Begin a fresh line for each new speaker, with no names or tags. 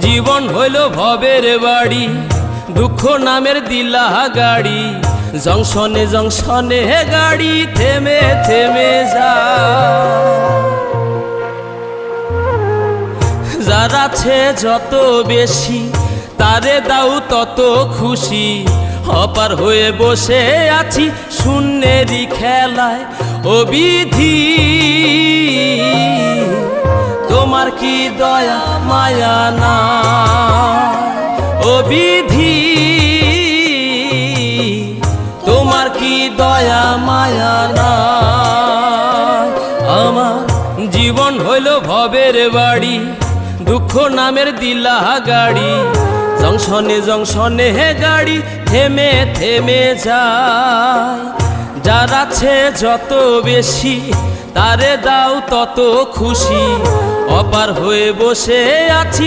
জীবন হইল ভবের বাড়ি, দুঃখ নামের দিলা গাড়ি, জংশনে জংশনে গাড়ি থেমে থেমে যা। যারা ছে যত বেশি, তারে দাও তত খুশি। অপার হয়ে বসে আছি শূন্যেরই খেলায় ও বিধি তোমার কি দয়া, মায়া না? ও তোমার কি দয়া, মায়া না? আমার জীবন হইল ভবের বাড়ি, দুঃখ নামের দিলা গাড়ি। জংশনে জংশনে হে গাড়ি, থেমে থেমে যায়। যার আছে যত বেশি, তারে দাও তত খুশি। অপার হয়ে বসে আছি।